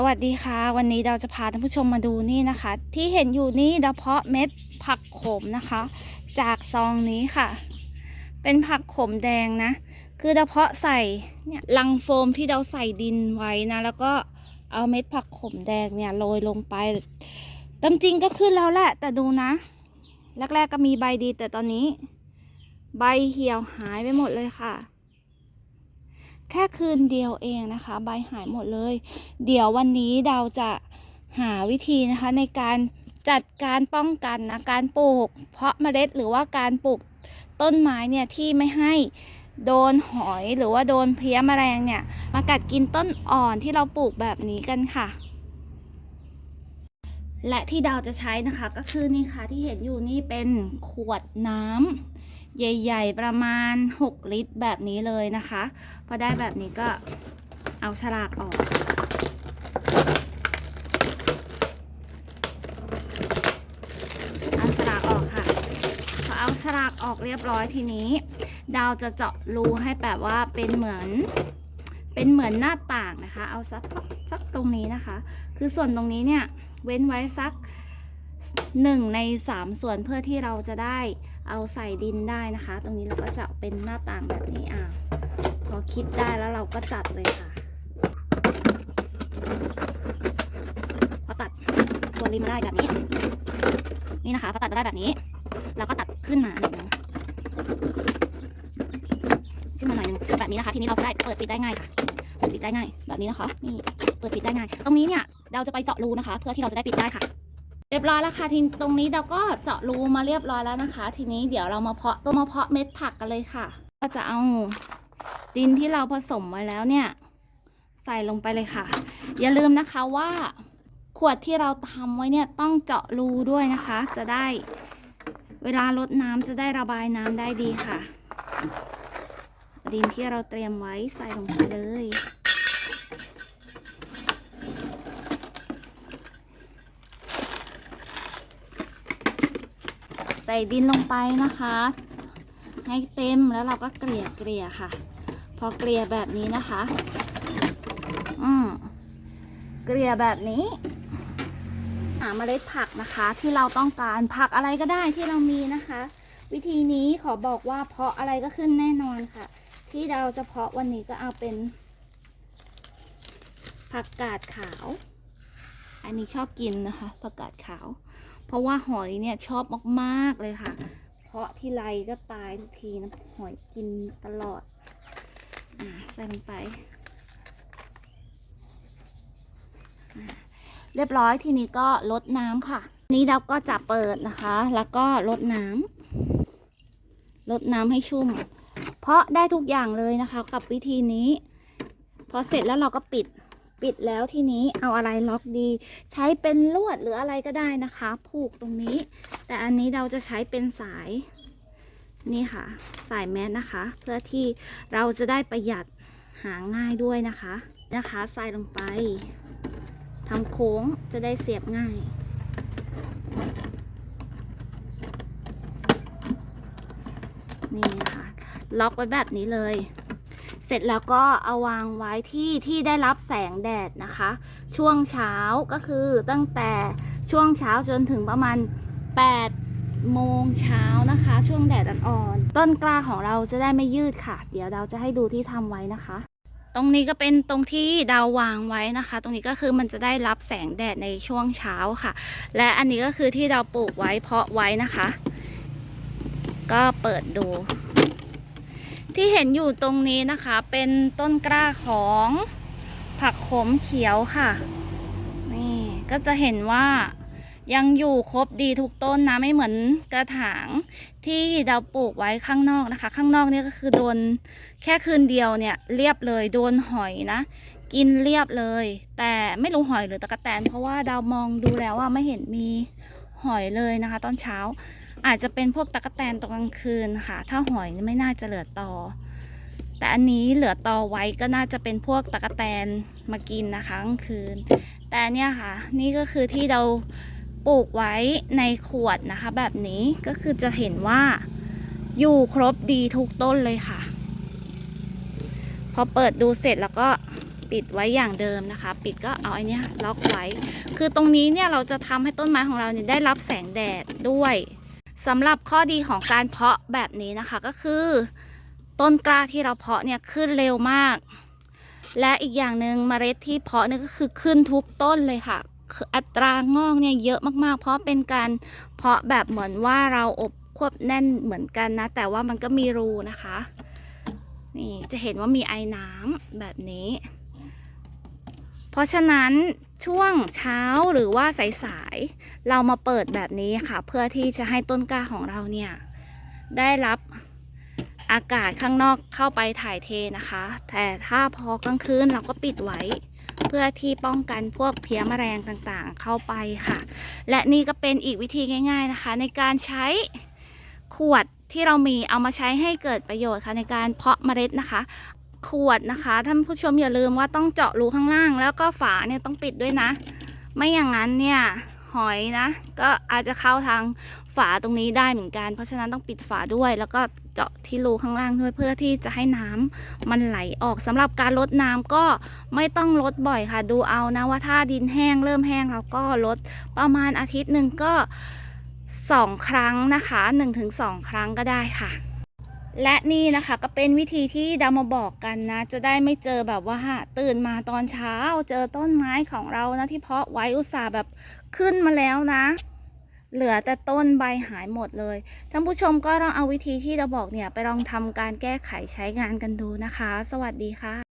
สวัสดีค่ะ วันนี้เราจะพาท่านผู้ชมมาดูนี่นะคะ ที่เห็นอยู่นี่เราเพาะเม็ดผักขมนะคะ จากซองนี้ค่ะ เป็นผักขมแดงนะ คือเราเพาะใส่เนี่ยลังโฟมที่เราใส่ดินไว้นะ แล้วก็เอาเม็ดผักขมแดงเนี่ยโรยลงไปตามจริงก็ขึ้นแล้วแหละ แต่ดูนะแรกๆก็มีใบดีแต่ตอนนี้ ใบเหี่ยวหายไปหมดเลยค่ะ แค่คืนเดียวเองนะคะ ใบหายหมดเลย เดี๋ยววันนี้เราจะหาวิธีนะคะในการจัดการป้องกันนะการปลูก เพาะเมล็ดหรือว่าการปลูกต้นไม้เนี่ยที่ไม่ให้โดนหอยหรือว่าโดนเพี้ยแมลงเนี่ย มากัดกินต้นอ่อนที่เราปลูกแบบนี้กันค่ะ และที่ดาวจะใช้นะคะก็คือนี่ค่ะที่เห็นอยู่นี่เป็นขวดน้ำ ใหญ่ ๆ ประมาณ 6 ลิตรแบบนี้เลยนะคะ พอได้แบบนี้ก็เอาฉลากออก เอาฉลากออกค่ะ พอเอาฉลากออกเรียบร้อยทีนี้ ดาวจะเจาะรูให้แบบว่าเป็นเหมือนเป็นเหมือนหน้าต่างนะคะ เอาสักสักตรงนี้นะคะ คือส่วนตรงนี้เนี่ย เว้นไว้สัก หนึ่งในสามส่วนเพื่อที่เราจะได้เอาใส่ดินได้นะคะ ตรงนี้เราก็จะเป็นหน้าต่างแบบนี้อะพอคิดได้แล้วเราก็จัดเลยค่ะ พอตัดส่วนริมาได้แบบนี้ นี่นะคะพอตัดมาได้แบบนี้ เราก็ตัดขึ้นมาหน่อยหนึงขึ้นมาหน่อยหนึงแบบนี้นะคะ ทีนี้เราจะได้เปิดปิดได้ง่ายค่ะ เปิดปิดได้ง่าย แบบนี้นะคะ นี่ เปิดปิดได้ง่าย ตรงนี้เนี่ย เราจะไปเจาะรูนะคะ เพื่อที่เราจะได้ปิดได้ค่ะ เรียบร้อยแล้วค่ะทีตรงนี้เราก็เจาะรูมาเรียบร้อยแล้วนะคะ ทีนี้เดี๋ยวเรามาเพาะตัวมาเพาะเม็ดผักกันเลยค่ะ ก็จะเอาดินที่เราผสมไว้แล้วเนี่ย ใส่ลงไปเลยค่ะ อย่าลืมนะคะว่า ขวดที่เราทำไว้เนี่ยต้องเจาะรูด้วยนะคะ จะได้เวลารดน้ำจะได้ระบายน้ำได้ดีค่ะ ดินที่เราเตรียมไว้ใส่ลงไปเลย ใส่ดินลงไปนะคะ ให้เต็มแล้วเราก็เกลี่ยเกลี่ยค่ะ พอเกลี่ยแบบนี้นะคะ อืมเกลี่ยแบบนี้หาเมล็ดผักนะคะที่เราต้องการผักอะไรก็ได้ที่เรามีนะคะ วิธีนี้ขอบอกว่าเพาะอะไรก็ขึ้นแน่นอนค่ะ ที่เราจะเพาะวันนี้ก็เอาเป็น ผักกาดขาว อันนี้ชอบกินนะคะ ผักกาดขาว เพราะว่าหอยเนี่ยชอบมากๆเลยค่ะ เพราะที่ไรก็ตายทุกทีนะหอยกินตลอดอ่าใส่ลงไป เรียบร้อยทีนี้ก็ลดน้ำค่ะ นี้เราก็จะเปิดนะคะ แล้วก็ลดน้ำลดน้ำให้ชุ่ม เพราะได้ทุกอย่างเลยนะคะ กับวิธีนี้ พอเสร็จแล้วเราก็ปิด ปิดแล้วทีนี้เอาอะไรล็อกดี ใช้เป็นลวดหรืออะไรก็ได้นะคะ ผูกตรงนี้ แต่อันนี้เราจะใช้เป็นสายนี่ค่ะ สายแมสนะคะ เพื่อที่เราจะได้ประหยัดหาง่ายด้วยนะคะนะคะใส่ลงไปทำโค้งจะได้เสียบง่าย นี่นะคะล็อกไว้แบบนี้เลย เสร็จแล้วก็เอาวางไว้ที่ที่ได้รับแสงแดดนะคะ ช่วงเช้าก็คือตั้งแต่ช่วงเช้าจนถึงประมาณ 8 โมงเช้านะคะ ช่วงแดดอ่อนๆต้นกล้าของเราจะได้ไม่ยืดค่ะ เดี๋ยวเราจะให้ดูที่ทำไว้นะคะ ตรงนี้ก็เป็นตรงที่ดาววางไว้นะคะ ตรงนี้ก็คือมันจะได้รับแสงแดดในช่วงเช้าค่ะ และอันนี้ก็คือที่เราปลูกไว้เพาะไว้นะคะ ก็เปิดดู ที่เห็นอยู่ตรงนี้นะคะ เป็นต้นกล้าของผักขมเขียวค่ะ นี่ก็จะเห็นว่ายังอยู่ครบดีทุกต้นนะไม่เหมือนกระถางที่เราปลูกไว้ข้างนอกนะคะ ข้างนอกเนี่ยก็คือโดนแค่คืนเดียวเนี่ยเรียบเลยโดนหอยนะ กินเรียบเลย แต่ไม่รู้หอยหรือตะกแตน เพราะว่าดาวมองดูแล้วว่าไม่เห็นมีหอยเลยนะคะ ตอนเช้า อาจจะเป็นพวกตะกแตนตอนกลางคืนค่ะ ถ้าหอยไม่น่าจะเหลือตอ แต่อันนี้เหลือตอไว้ก็น่าจะเป็นพวกตะกแตนมากินนะคะกลางคืน แต่เนี่ยค่ะ นี่ก็คือที่เราปลูกไว้ในขวดนะคะ แบบนี้ก็คือจะเห็นว่าอยู่ครบดีทุกต้นเลยค่ะ พอเปิดดูเสร็จแล้วก็ปิดไว้อย่างเดิมนะคะ ปิดก็เอาไอ้นี้ล็อกไว้ คือตรงนี้เนี่ยเราจะทำให้ต้นไม้ของเราเนี่ยได้รับแสงแดดด้วย สำหรับข้อดีของการเพาะแบบนี้นะคะก็คือ ต้นกล้าที่เราเพาะเนี่ยขึ้นเร็วมาก และอีกอย่างหนึ่งเมล็ดที่เพาะเนี่ยก็คือขึ้นทุกต้นเลยค่ะออัตรางอกเนี่ยเยอะมากๆ เพราะเป็นการเพาะแบบเหมือนว่าเราอบควบแน่นเหมือนกันนะ แต่ว่ามันก็มีรูนะคะ นี่จะเห็นว่ามีไอ้น้ำแบบนี้ เพราะฉะนั้นช่วงเช้าหรือว่าสายๆเรามาเปิดแบบนี้ค่ะ เพื่อที่จะให้ต้นกล้าของเราเนี่ย ได้รับอากาศข้างนอกเข้าไปถ่ายเทนะคะ แต่ถ้าพอกลางคืนเราก็ปิดไว้ เพื่อที่ป้องกันพวกเพี้ยแมลงต่างๆ เข้าไปค่ะ และนี่ก็เป็นอีกวิธีง่าย ๆนะคะ ในการใช้ขวดที่เรามีเอามาใช้ให้เกิดประโยชน์ค่ะในการเพาะเมล็ดนะคะ ขวดนะคะ ท่านผู้ชมอย่าลืมว่าต้องเจาะรูข้างล่าง แล้วก็ฝาเนี่ยต้องปิดด้วยนะ ไม่อย่างนั้นเนี่ยหอยนะ ก็อาจจะเข้าทางฝาตรงนี้ได้เหมือนกัน เพราะฉะนั้นต้องปิดฝาด้วยแล้วก็เจาะที่รูข้างล่างด้วยเพื่อที่จะให้น้ำมันไหลออกสำหรับการลดน้ำก็ไม่ต้องลดบ่อยค่ะ ดูเอานะว่าถ้าดินแห้งเริ่มแห้งเราก็ลดประมาณอาทิตย์หนึ่งก็สองครั้งนะคะหนึ่งถึงสองครั้งก็ได้ค่ะ และนี่นะคะก็เป็นวิธีที่ดามาบอกกันนะ จะได้ไม่เจอแบบว่าตื่นมาตอนเช้า เจอต้นไม้ของเรานะที่เพาะไว้อุตส่าห์แบบขึ้นมาแล้วนะ เหลือแต่ต้นใบหายหมดเลยท่านผู้ชมก็ลองเอาวิธีที่เราบอกเนี่ยไปลองทำการแก้ไขใช้งานกันดูนะคะ สวัสดีค่ะ